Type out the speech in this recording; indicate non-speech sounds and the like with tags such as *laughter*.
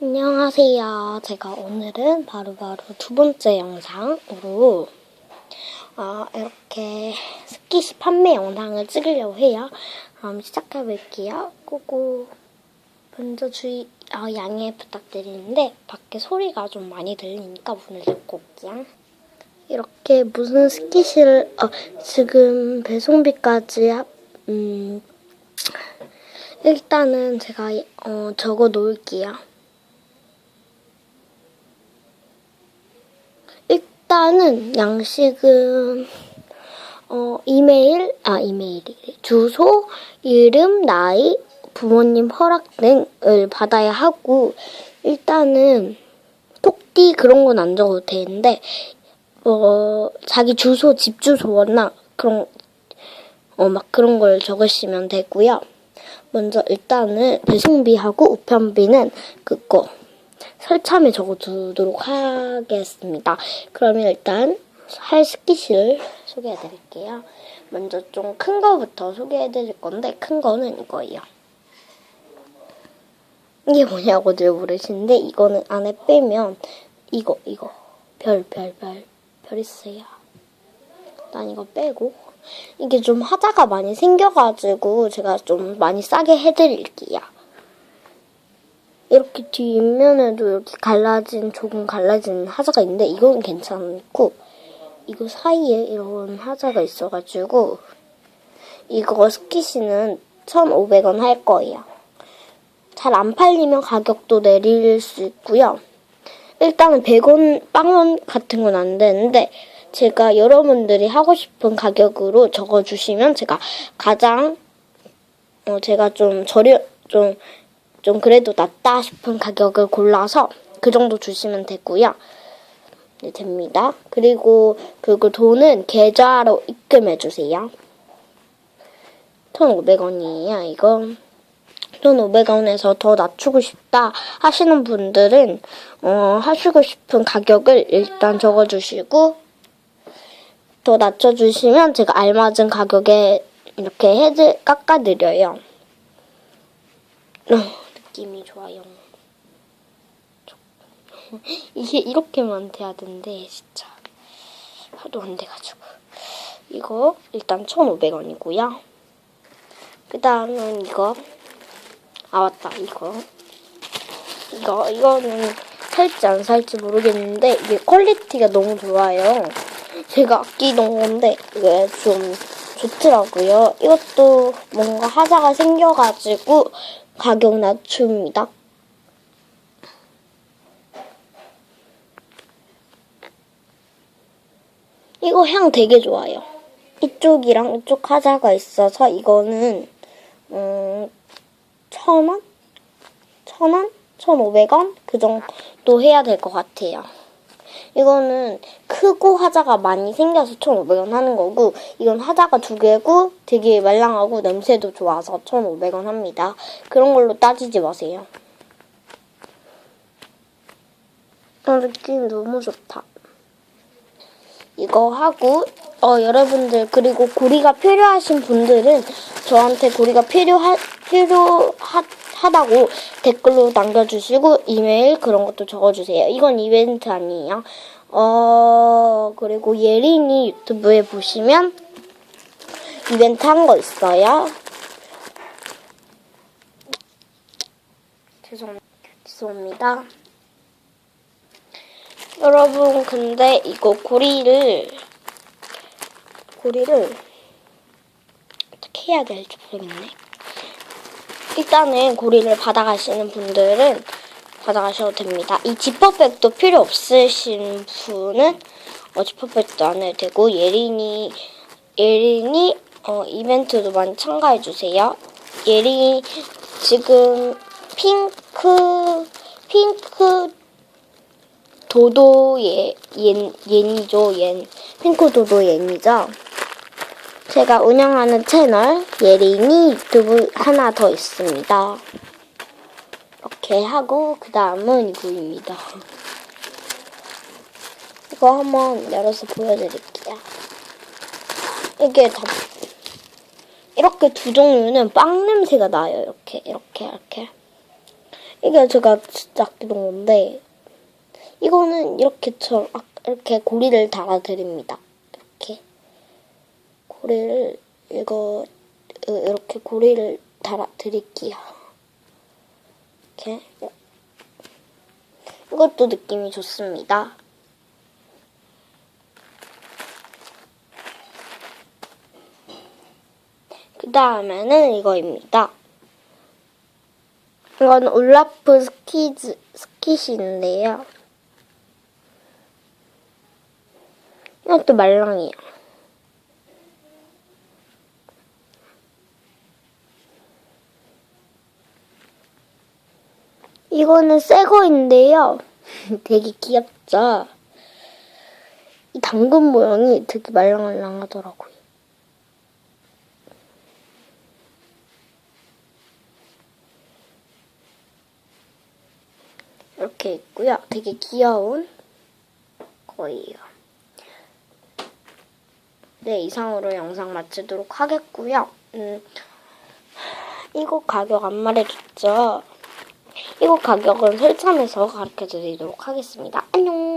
안녕하세요. 제가 오늘은 바로 바로 두 번째 영상으로 어, 이렇게 스키시 판매 영상을 찍으려고 해요. 그럼 시작해 볼게요. 고고. 먼저 주의 어, 양해 부탁드리는데 밖에 소리가 좀 많이 들리니까 문을 닫고 올게요. 이렇게 무슨 스키시를 어, 지금 배송비까지 합- 음, 일단은 제가 어, 적어 놓을게요. 일단은 양식은 어, 이메일, 아, 이메일이 주소, 이름, 나이, 부모님 허락 등을 받아야 하고, 일단은 톡띠 그런 건 안 적어도 되는데, 어, 자기 주소, 집 주소나 그런, 어, 막 그런 걸 적으시면 되고요. 먼저 일단은 배송비하고 우편비는 그거 설참에 적어두도록 하겠습니다. 그러면 일단 할 스키시를 소개해 드릴게요. 먼저 좀 큰 거부터 소개해 드릴 건데 큰 거는 이거예요. 이게 뭐냐고들 모르시는데 이거는 안에 빼면 이거 이거 별 별 별 별 있어요. 난 이거 빼고 이게 좀 하자가 많이 생겨가지고 제가 좀 많이 싸게 해드릴게요. 이렇게 뒷면에도 이렇게 갈라진 조금 갈라진 하자가 있는데 이거는 괜찮고 이거 사이에 이런 하자가 있어가지고 이거 스키시는 1,500원 할 거예요. 잘 안 팔리면 가격도 내릴 수 있고요. 일단은 100원, 빵원 같은 건 안 되는데 제가 여러분들이 하고 싶은 가격으로 적어주시면 제가 가장 어, 제가 좀 저렴 좀 좀 그래도 낫다 싶은 가격을 골라서 그 정도 주시면 되고요. 네, 됩니다. 그리고 그리고 돈은 계좌로 입금해 주세요. 1,500원이에요, 이거. 1,500원에서 더 낮추고 싶다 하시는 분들은 어, 하시고 싶은 가격을 일단 적어 주시고 더 낮춰 주시면 제가 알맞은 가격에 이렇게 해드 깎아 드려요. 어, 느낌이 좋아요. *laughs* 이게 이렇게만 돼야 되는데 진짜 하도 안 돼가지고 이거 일단 1,500원이고요. 그 다음은 이거 아 맞다 이거 이거 이거는 살지 안 살지 모르겠는데 이게 퀄리티가 너무 좋아요. 제가 아끼던 건데 이게 좀 좋더라고요. 이것도 뭔가 하자가 생겨가지고 가격 낮춥니다. 이거 향 되게 좋아요. 이쪽이랑 이쪽 하자가 있어서 이거는 음, 천 원? 천 원? 천오백 원? 그 정도 해야 될 것 같아요. 이거는 크고 하자가 많이 생겨서 1,500원 하는 거고 이건 하자가 두 개고 되게 말랑하고 냄새도 좋아서 1,500원 합니다. 그런 걸로 따지지 마세요. 아, 느낌 너무 좋다. 이거 하고 어 여러분들 그리고 고리가 필요하신 분들은 저한테 고리가 필요하 필요하 하다고 댓글로 남겨주시고 이메일 그런 것도 적어주세요. 이건 이벤트 아니에요. 어 그리고 예린이 유튜브에 보시면 이벤트 한 거 있어요. 죄송 죄송합니다. 여러분 근데 이거 고리를 고리를 어떻게 해야 될지 모르겠네. 일단은 고리를 받아가시는 분들은 받아가셔도 됩니다. 이 지퍼백도 필요 없으신 분은 어, 지퍼백도 안 해도 되고 예린이 예린이 어, 이벤트도 많이 참가해 주세요. 예린 지금 핑크 핑크 도도 예, 옌, 옌이죠, 옌. 핑크 도도 옌이죠. 제가 운영하는 채널, 예린이 유튜브 하나 더 있습니다. 이렇게 하고, 그 다음은 이거입니다. 이거 한번 열어서 보여드릴게요. 이게 다, 이렇게 두 종류는 빵 냄새가 나요, 이렇게, 이렇게, 이렇게. 이게 제가 진짜 아끼던 건데 이거는 이렇게 처럼 아, 이렇게 고리를 달아드립니다. 고리를 이거 어, 이렇게 고리를 달아 드릴게요. 이렇게 이것도 느낌이 좋습니다. 그 다음에는 이거입니다. 이건 올라프 스키즈, 스키시인데요. 이것도 말랑이에요. 이거는 새 거인데요. *laughs* 되게 귀엽죠? 이 당근 모양이 되게 말랑말랑하더라고요. 이렇게 있고요. 되게 귀여운 거예요. 네, 이상으로 영상 마치도록 하겠고요. 음, 이거 가격 안 말해줬죠? 이거 가격은 설참에서 가르쳐 드리도록 하겠습니다. 안녕!